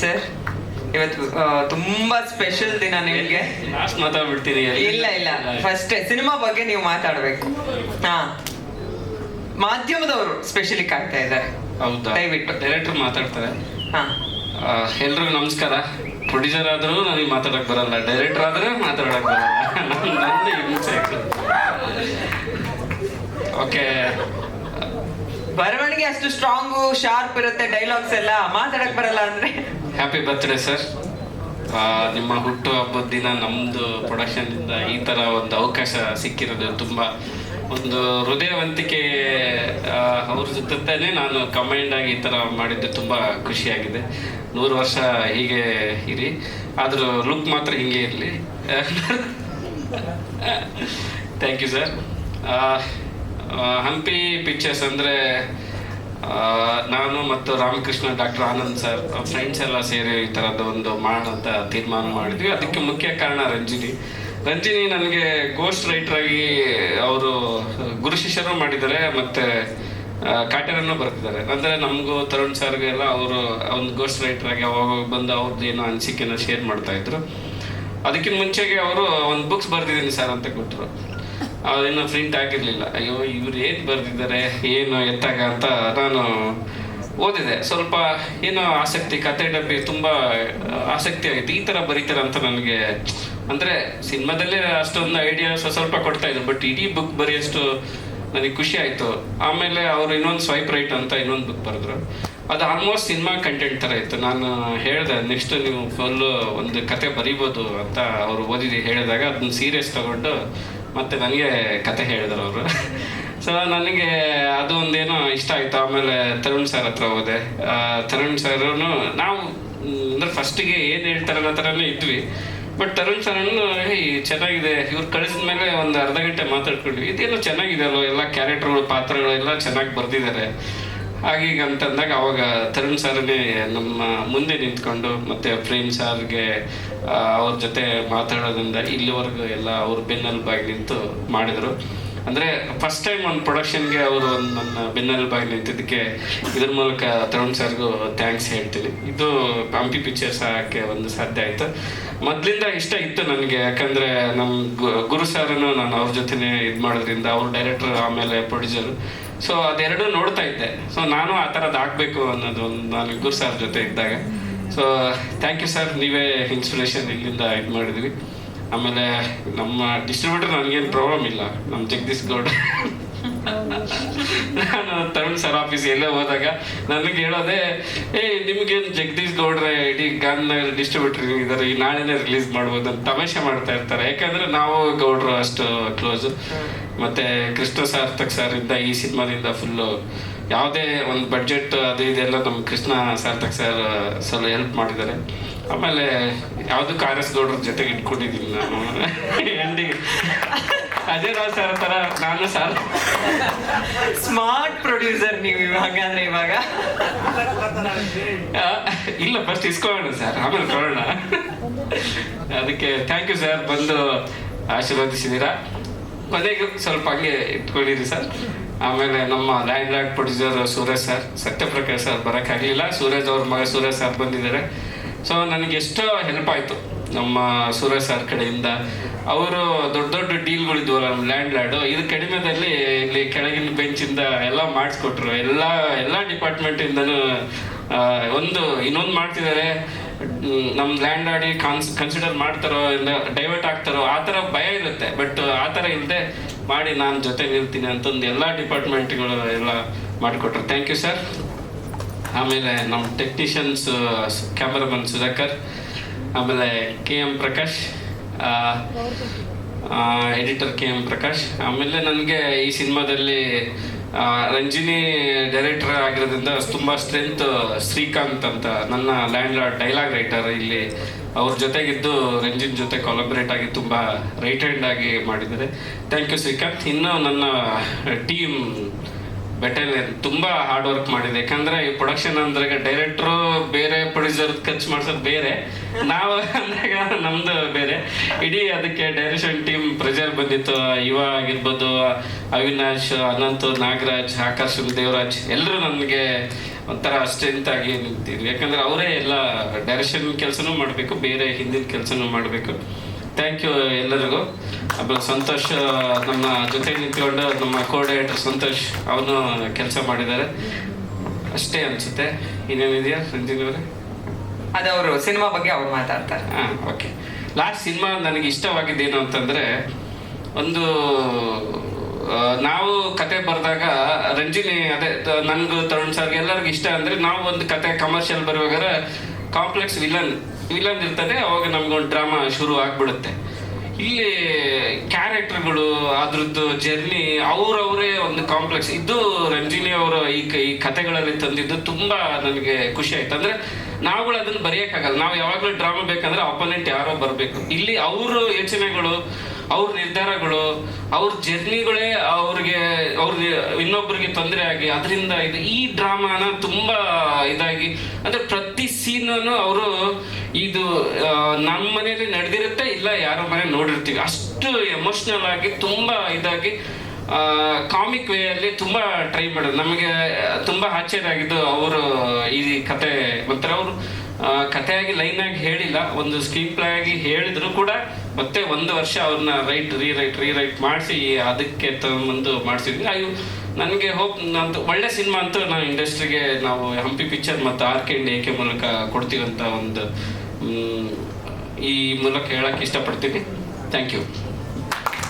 Sir ಇವತ್ತು ತುಂಬಾ special ದಿನ ನಿಮ್ಗೆ. ಲಾಸ್ಟ್ ಮಾತಾಡ್ಬಿಡ್ತೀನಿ ಇಲ್ಲ ಇಲ್ಲ. ಫಸ್ಟ್ ಸಿನಿಮಾ ಬಗ್ಗೆ ನೀವು ಮಾತಾಡ್ಬೇಕು. ಹಾ. ಮಾಧ್ಯಮದವರು ಸ್ಪೆಷಲಿ ಕಾಣ್ತಾ ಇದ್ದಾರೆ. ಹೌದಾ? ದಯವಿಟ್ಟು. ಡೈರೆಕ್ಟರ್ ಮಾತಾಡ್ತಾರೆ. ಹಾ. ಎಲ್ರಿಗೂ ನಮಸ್ಕಾರ. ಪ್ರೊಡ್ಯೂಸರ್ ಆದ್ರೂ ನನಗೆ ಮಾತಾಡಕ್ ಬರಲ್ಲ. ಡೈರೆಕ್ಟರ್ ಆದ್ರೆ ಮಾತಾಡಕ್ ಬರಲ್ಲ. ಹಿಂಸೆ. ಓಕೆ ಬರವಣಿಗೆ ಅಷ್ಟು ಸ್ಟ್ರಾಂಗು ಶಾರ್ಪ್ ಇರುತ್ತೆ ಡೈಲಾಗ್ಸ್ ಎಲ್ಲ ಮಾತಾಡಕ್ ಬರಲ್ಲ ಅಂದ್ರೆ. ಹ್ಯಾಪಿ ಬರ್ತ್ಡೇ ಸರ್ ನಿಮ್ಮ ಹುಟ್ಟು ಹಬ್ಬದ ದಿನ ನಮ್ಮದು ಪ್ರೊಡಕ್ಷನ್ನಿಂದ ಈ ಥರ ಒಂದು ಅವಕಾಶ ಸಿಕ್ಕಿರೋದು ತುಂಬ. ಒಂದು ಹೃದಯವಂತಿಕೆ ಅವ್ರ ಜೊತೆನೇ ನಾನು ಕಮೈಂಡ್ ಆಗಿ ಈ ಥರ ಮಾಡಿದ್ದು ತುಂಬ ಖುಷಿಯಾಗಿದೆ. ನೂರು ವರ್ಷ ಹೀಗೆ ಇರಿ. ಆದರೂ ಲುಕ್ ಮಾತ್ರ ಹಿಂಗೆ ಇರಲಿ. Thank you sir Hampi pictures ಅಂದರೆ ನಾನು ಮತ್ತು Ramakrishna doctor Anand sir friends ಎಲ್ಲ ಸೇರಿ ಈ ಥರದ್ದು ಒಂದು ಅಂತ ತೀರ್ಮಾನ ಮಾಡಿದ್ವಿ. ಅದಕ್ಕೆ ಮುಖ್ಯ ಕಾರಣ ರಂಜಿನಿ. ರಂಜಿನಿ ನನಗೆ ಗೋಸ್ಟ್ ರೈಟರ್ ಆಗಿ ಅವರು ಗುರು ಶಿಷ್ಯರು ಮಾಡಿದ್ದಾರೆ ಮತ್ತು ಕಾಟರನ್ನು ಬರ್ತಿದ್ದಾರೆ ಅಂದರೆ ನಮಗೂ ತರುಣ್ ಸರ್ಗೆ ಎಲ್ಲ ಅವರು ಒಂದು ಗೋಸ್ಟ್ ರೈಟರ್ ಆಗಿ ಅವಾಗ ಬಂದು ಅವ್ರದ್ದು ಏನೋ ಅನಿಸಿಕೆನ ಶೇರ್ ಮಾಡ್ತಾ ಇದ್ರು. ಅದಕ್ಕಿಂತ ಮುಂಚೆಗೆ ಅವರು ಒಂದು ಬುಕ್ಸ್ ಬರ್ದಿದ್ದೀನಿ ಸರ್ ಅಂತ ಕೊಟ್ಟರು. ಅದಿನ್ನು ಪ್ರಿಂಟ್ ಆಗಿರಲಿಲ್ಲ ಅಯ್ಯೋ, ಇವ್ರು ಏನು ಬರೆದಿದ್ದಾರೆ, ಏನು ಎತ್ತಾಗ ಅಂತ ನಾನು ಓದಿದೆ. ಸ್ವಲ್ಪ ಏನೋ ಆಸಕ್ತಿ ಕತೆ ಡಬ್ಬಿ ತುಂಬ ಆಸಕ್ತಿ ಆಗಿತ್ತು. ಈ ಥರ ಬರೀತಾರೆ ಅಂತ ನನಗೆ, ಅಂದರೆ ಸಿನಿಮಾದಲ್ಲೇ ಅಷ್ಟೊಂದು ಐಡಿಯಾ ಸ್ವಲ್ಪ ಕೊಡ್ತಾ ಇದ್ರು. ಬಟ್ ಇಡೀ ಬುಕ್ ಬರೆಯೋಷ್ಟು ನನಗೆ ಖುಷಿ ಆಯಿತು. ಆಮೇಲೆ ಅವರು ಇನ್ನೊಂದು ಸ್ವೈಪ್ ರೈಟ್ ಅಂತ ಇನ್ನೊಂದು ಬುಕ್ ಬರೆದ್ರು. ಅದು ಆಲ್ಮೋಸ್ಟ್ ಸಿನಿಮಾ ಕಂಟೆಂಟ್ ಥರ ಇತ್ತು. ನಾನು ಹೇಳಿದೆ ನೆಕ್ಸ್ಟ್ ನೀವು ಫುಲ್ಲು ಒಂದು ಕತೆ ಬರೀಬೋದು ಅಂತ ಅವರು ಓದಿದ್ದು ಹೇಳಿದಾಗ ಅದನ್ನ ಸೀರಿಯಸ್ ತಗೊಂಡು ಮತ್ತೆ ನನಗೆ ಕತೆ ಹೇಳಿದ್ರು ಅವರು. ಸೊ ನನಗೆ ಅದು ಒಂದೇನೋ ಇಷ್ಟ ಆಯ್ತು. ಆಮೇಲೆ ತರುಣ್ ಸರ್ ಹತ್ರ ಹೋದೆ. ತರುಣ್ ಸರ್ ನಾವು, ಅಂದ್ರೆ ಫಸ್ಟಿಗೆ ಏನು ಹೇಳ್ತಾರೆ ಅನ್ನೋ ಥರನೇ ಇದ್ವಿ. ಬಟ್ ತರುಣ್ ಸರನ್ನು ಹೇ, ಚೆನ್ನಾಗಿದೆ. ಇವ್ರು ಕಳಿಸಿದ ಮೇಲೆ ಒಂದು ಅರ್ಧ ಗಂಟೆ ಮಾತಾಡ್ಕೊಂಡ್ವಿ. ಇದೇನೋ ಚೆನ್ನಾಗಿದೆ ಅಲ್ವ ಎಲ್ಲ ಕ್ಯಾರೆಕ್ಟರ್ಗಳು ಪಾತ್ರಗಳು ಎಲ್ಲ ಚೆನ್ನಾಗಿ ಬರ್ದಿದ್ದಾರೆ ಹಾಗೀಗ ಅಂತಂದಾಗ ಅವಾಗ ತರುಣ್ ಸರ್ನೇ ನಮ್ಮ ಮುಂದೆ ನಿಂತ್ಕೊಂಡು ಮತ್ತೆ ಪ್ರೇಮ್ ಸರ್ಗೆ ಅವ್ರ ಜೊತೆ ಮಾತಾಡೋದ್ರಿಂದ ಇಲ್ಲಿವರೆಗೂ ಎಲ್ಲ ಅವ್ರ ಬೆನ್ನೆಲುಬಾಗಿ ನಿಂತು ಮಾಡಿದರು. ಅಂದರೆ ಫಸ್ಟ್ ಟೈಮ್ ಒಂದು ಪ್ರೊಡಕ್ಷನ್ಗೆ ಅವರು ಒಂದು ನನ್ನ ಬೆನ್ನೆಲುಬಾಗಿ ನಿಂತಿದ್ದಕ್ಕೆ ಇದ್ರ ಮೂಲಕ ತರುಣ್ ಸರ್ಗೂ ಥ್ಯಾಂಕ್ಸ್ ಹೇಳ್ತೀನಿ. ಇದು ಹಂಪಿ ಪಿಕ್ಚರ್ಸ್ ಹಾಕಿ ಒಂದು ಸಾಧ್ಯ ಆಯಿತು. ಮೊದಲಿಂದ ಇಷ್ಟ ಇತ್ತು ನನಗೆ, ಯಾಕಂದರೆ ನಮ್ಮ ಗುರು ಸರ್ನು ನಾನು ಅವ್ರ ಜೊತೆನೇ ಇದು ಮಾಡೋದ್ರಿಂದ ಅವ್ರ ಡೈರೆಕ್ಟರ್ ಆಮೇಲೆ ಪ್ರೊಡ್ಯೂಸರು ಸೊ ಅದೆರಡು ನೋಡ್ತಾ ಇದ್ದೆ. ಸೊ ನಾನು ಆ ಥರದ್ದು ಆಗಬೇಕು ಅನ್ನೋದು ಒಂದು ನಾನು ಗುರು ಸರ್ ಜೊತೆ ಇದ್ದಾಗ. ಸೊ ಥ್ಯಾಂಕ್ ಯು ಸರ್ ನೀವೇ ಇನ್ಸ್ಪಿರೇಷನ್ ಇಲ್ಲಿಂದ ಇದು ಮಾಡಿದ್ವಿ ಆಮೇಲೆ ನಮ್ಮ ಡಿಸ್ಟ್ರಿಬ್ಯೂಟರ್ ನನಗೇನು ಪ್ರಾಬ್ಲಮ್ ಇಲ್ಲ. ನಮ್ಮ ಜಗದೀಶ್ ಗೌಡ. ಆಫೀಸ್ ಎಲ್ಲೇ ಹೋದಾಗ ನನಗೆ ಹೇಳೋದೇ ಏ, ನಿಮ್ಗೇನು ಜಗದೀಶ್ ಗೌಡ್ರೆ ಇಡೀ ಗನ್ ಡಿಸ್ಟ್ರಿಬ್ಯೂಟರ್ ಇದ್ದಾರೆ ಈ ನಾಳೆನೇ ರಿಲೀಸ್ ಮಾಡ್ಬೋದು ಅಂತ ತಮಾಷೆ ಮಾಡ್ತಾ ಇರ್ತಾರೆ. ಯಾಕಂದ್ರೆ ನಾವು ಗೌಡ್ರು ಅಷ್ಟು ಕ್ಲೋಸ್ ಮತ್ತೆ ಕೃಷ್ಣ ಸಾರ್ಥಕ್ ಸರ್ ಇಂದ ಈ ಸಿನಿಮಾದಿಂದ ಫುಲ್ಲು ಯಾವುದೇ ಒಂದು ಬಡ್ಜೆಟ್ ಅದು ಇದೆಲ್ಲ ನಮ್ಮ ಕೃಷ್ಣ ಸಾರ್ಥಕ್ ಸರ್ ಸ್ವಲ್ಪ ಹೆಲ್ಪ್ ಮಾಡಿದ್ದಾರೆ. ಆಮೇಲೆ ಯಾವುದಕ್ಕೂ ಆರ್ ಎಸ್ ಗೌಡ್ರ ಜೊತೆಗೆ ಇಟ್ಕೊಂಡಿದ್ದೀನಿ ನಾನು. ಎಂಡಿಗೆ ಅಜಯ್ ರಾವ್ ಸರ್ ತರ ನಾನು ಸರ್ ಸ್ಮಾರ್ಟ್ ಪ್ರೊಡ್ಯೂಸರ್ ನೀವು ಇವಾಗ ಅಂದ್ರೆ ಇವಾಗ. ಇಲ್ಲ ಫಸ್ಟ್ ಇಸ್ಕೊಳ್ಳೋಣ ಸರ್ ಆಮೇಲೆ ಕೊಡೋಣ. ಅದಕ್ಕೆ ಥ್ಯಾಂಕ್ ಯು ಸರ್ ಬಂದು ಆಶೀರ್ವದಿಸಿದ್ದೀರಾ. ಕೊನೆಗೆ ಸ್ವಲ್ಪ ಹಂಗೆ ಇಟ್ಕೊಂಡಿರಿ ಸರ್ ಆಮೇಲೆ ನಮ್ಮ land land producer Suraj sir Satyaprakash sir ಬರೋಕ್ಕಾಗಲಿಲ್ಲ. Suraj ಅವ್ರ ಮಗ ಸೂರಜ್ ಸರ್ ಬಂದಿದ್ದಾರೆ. ಸೊ ನನಗೆ ಎಷ್ಟೋ ಹೆಲ್ಪ್ ಆಯಿತು. ನಮ್ಮ ಸೂರ್ಯ ಸರ್ ಕಡೆಯಿಂದ. ಅವರು ದೊಡ್ಡ ದೊಡ್ಡ ಡೀಲ್ಗಳಿದ್ವಲ್ಲ ನಮ್ಮ ಲ್ಯಾಂಡ್ ಲ್ಯಾಡ್ ಇದು ಕಡಿಮೆದಲ್ಲಿ ಇಲ್ಲಿ ಕೆಳಗಿನ ಬೆಂಚಿಂದ ಎಲ್ಲ ಮಾಡಿಸ್ಕೊಟ್ರು. ಎಲ್ಲ ಎಲ್ಲ ಡಿಪಾರ್ಟ್ಮೆಂಟಿಂದನೂ ಒಂದು, ಇನ್ನೊಂದು ಮಾಡ್ತಿದ್ದಾರೆ ನಮ್ಮ ಲ್ಯಾಂಡ್ ಆಡಿ ಕಾನ್ಸ್ ಕನ್ಸಿಡರ್ ಮಾಡ್ತಾರೋ ಇಲ್ಲ ಡೈವರ್ಟ್ ಆಗ್ತಾರೋ, ಆ ಥರ ಭಯ ಇರುತ್ತೆ. ಬಟ್ ಆ ಥರ ಇಲ್ಲದೆ ಮಾಡಿ ನಾನು ಜೊತೆ ನಿಲ್ತೀನಿ ಅಂತಂದು ಎಲ್ಲ ಡಿಪಾರ್ಟ್ಮೆಂಟ್ಗಳು ಎಲ್ಲ ಮಾಡಿಕೊಟ್ರು. ಥ್ಯಾಂಕ್ ಯು ಸರ್ ಆಮೇಲೆ ನಮ್ಮ ಟೆಕ್ನಿಷಿಯನ್ಸ್ ಕ್ಯಾಮ್ರಾಮನ್ ಸುಧಾಕರ್, ಆಮೇಲೆ K M Prakash editor K M Prakash, ಆಮೇಲೆ ನನಗೆ ಈ ಸಿನಿಮಾದಲ್ಲಿ ರಂಜಿನಿ ಡೈರೆಕ್ಟರ್ ಆಗಿರೋದ್ರಿಂದ ತುಂಬ ಸ್ಟ್ರೆಂತ್ ಶ್ರೀಕಾಂತ್ ಅಂತ ನನ್ನ ಲ್ಯಾಂಡ್ ಲಾರ್ಡ್ ಡೈಲಾಗ್ ರೈಟರ್ ಇಲ್ಲಿ ಅವ್ರ ಜೊತೆಗಿದ್ದು ರಂಜಿನ್ ಜೊತೆ ಕೊಲಾಬ್ರೇಟ್ ಆಗಿ ತುಂಬ ರೈಟ್ ಹ್ಯಾಂಡ್ ಆಗಿ ಮಾಡಿದ್ದಾರೆ. Thank you Srikanth. ಇನ್ನು ನನ್ನ ಟೀಮ್ ಬೆಟಾಲಿಯನ್ ತುಂಬಾ ಹಾರ್ಡ್ ವರ್ಕ್ ಮಾಡಿದೆ. ಯಾಕಂದ್ರೆ ಈ ಪ್ರೊಡಕ್ಷನ್ ಅಂದ್ರೆ ಡೈರೆಕ್ಟ್ರು ಬೇರೆ ಪ್ರೊಡ್ಯೂಸರ್ ಖರ್ಚು ಮಾಡ್ಸೋದು ಬೇರೆ. ನಾವು ಅಂದಾಗ ನಮ್ದು ಬೇರೆ. ಇಡೀ ಅದಕ್ಕೆ ಡೈರೆಕ್ಷನ್ ಟೀಮ್ ಪ್ರೆಜರ್ ಬಂದಿತ್ತು. ಯುವ ಆಗಿರ್ಬೋದು, ಅವಿನಾಶ್, ಅನಂತ್, ನಾಗರಾಜ್ ಆಕಾಶ್ ದೇವರಾಜ್ ಎಲ್ಲರೂ ನನಗೆ ಒಂಥರ ಸ್ಟ್ರೆಂತ್ ಆಗಿ ನಿಂತಿದ್ವಿ ಯಾಕಂದ್ರೆ ಅವರೇ ಎಲ್ಲ ಡೈರೆಕ್ಷನ್ ಕೆಲಸನೂ ಮಾಡಬೇಕು, ಬೇರೆ ಹಿಂದಿನ ಕೆಲಸನೂ ಮಾಡಬೇಕು. ಥ್ಯಾಂಕ್ ಯು ಎಲ್ಲರಿಗೂ. ಆಮೇಲೆ ಸಂತೋಷ್ ನಮ್ಮ ಜೊತೆ ನಿಂತ್ಕೊಂಡು ನಮ್ಮ ಕೋಆರ್ಡಿನೇಟರ್ ಸಂತೋಷ್ ಅವನು ಕೆಲಸ ಮಾಡಿದ್ದಾರೆ. ಅಷ್ಟೇ ಅನ್ಸುತ್ತೆ. ಇನ್ನೇನಿದೆಯಾ ರಂಜಿನ್ ಅವರೇ? ಅವರು ಸಿನಿಮಾ ಬಗ್ಗೆ ಅವ್ರು ಮಾತಾಡ್ತಾರೆ. ಹಾಂ ಓಕೆ ಲಾಸ್ಟ್ ಸಿನಿಮಾ ನನಗೆ ಇಷ್ಟವಾಗಿದ್ದೇನು ಅಂತಂದರೆ ಒಂದು ನಾವು ಕತೆ ಬರೆದಾಗ ರಂಜಿನಿ ಅದೇ ನನ್ಗೂ ತರುಣ್ ಸರ್ಗೆ ಎಲ್ಲರಿಗೂ ಇಷ್ಟ ಅಂದರೆ ನಾವು ಒಂದು ಕತೆ ಕಮರ್ಷಿಯಲ್ ಬರುವಾಗ ಕಾಂಪ್ಲೆಕ್ಸ್ ವಿಲನ್ ವಿಲನ್ ಅವಾಗ ನಮ್ಗೊಂದು ಡ್ರಾಮಾ ಶುರು ಆಗ್ಬಿಡುತ್ತೆ ಇಲ್ಲಿ ಕ್ಯಾರೆಕ್ಟರ್ಗಳು ಅದ್ರದ್ದು ಜರ್ನಿ ಅವ್ರವರೇ ಒಂದು ಕಾಂಪ್ಲೆಕ್ಸ್ ಇದು ರಂಜಿನಿ ಅವರು ಈ ಈ ಕಥೆಗಳಲ್ಲಿ ತಂದಿದ್ದು ತುಂಬಾ ನನಗೆ ಖುಷಿ ಆಯ್ತು. ಅಂದ್ರೆ ನಾವುಗಳು ಅದನ್ನ ಬರೆಯಕ್ಕಾಗಲ್ಲ. ನಾವು ಯಾವಾಗಲೂ ಡ್ರಾಮಾ ಬೇಕಂದ್ರೆ ಅಪೋನೆಂಟ್ ಯಾರೋ ಬರಬೇಕು. ಇಲ್ಲಿ ಅವ್ರ ಯೋಚನೆಗಳು, ಅವ್ರ ನಿರ್ಧಾರಗಳು, ಅವ್ರ ಜರ್ನಿಗಳೇ ಅವ್ರಿಗೆ, ಅವ್ರ ಇನ್ನೊಬ್ಬರಿಗೆ ತೊಂದರೆ ಆಗಿ ಅದರಿಂದ ಇದು ಈ ಡ್ರಾಮಾನ ತುಂಬಾ ಇದಾಗಿ, ಅಂದ್ರೆ ಪ್ರತಿ ಸೀನನು ಅವರು ಇದು ನಮ್ಮ ಮನೆಯಲ್ಲಿ ನಡೆದಿರುತ್ತೆ, ಇಲ್ಲ ಯಾರೋ ಮನೆ ನೋಡಿರ್ತೀವಿ. ಅಷ್ಟು ಎಮೋಷ್ನಲ್ ಆಗಿ, ತುಂಬಾ ಇದಾಗಿ ಕಾಮಿಕ್ ವೇ ಅಲ್ಲಿ ತುಂಬಾ ಟ್ರೈ ಮಾಡೋದು ನಮಗೆ ತುಂಬಾ ಆಶ್ಚರ್ಯ ಅವರು ಈ ಕತೆ ಒಂಥರ ಅವರು ಕಥೆಯಾಗಿ ಲೈನ್ ಆಗಿ ಹೇಳಿಲ್ಲ. ಒಂದು ಸ್ಕ್ರೀನ್ ಪ್ಲೇ ಆಗಿ ಹೇಳಿದ್ರು ಕೂಡ ಮತ್ತೆ ಒಂದು ವರ್ಷ ಅವ್ರನ್ನ ರೈಟ್ ರೀರೈಟ್ ರೀರೈಟ್ ಮಾಡಿಸಿ ಅದಕ್ಕೆ ತಗೊಂಬಂದು ಮಾಡಿಸಿದ್ವಿ. ಅಯ್ಯೋ, ನನಗೆ ಹೋಪ್ ನಂದು ಒಳ್ಳೆ ಸಿನಿಮಾ ಅಂತೂ ನಾವು ಇಂಡಸ್ಟ್ರಿಗೆ ನಾವು ಹಂಪಿ ಪಿಕ್ಚರ್ ಮತ್ತು ಆರ್ ಕೆ ಎ ಏಕೆ ಮೂಲಕ ಕೊಡ್ತೀವಂತ ಒಂದು ಈ ಮೂಲಕ ಹೇಳಕ್ಕೆ ಇಷ್ಟಪಡ್ತೀನಿ. Thank you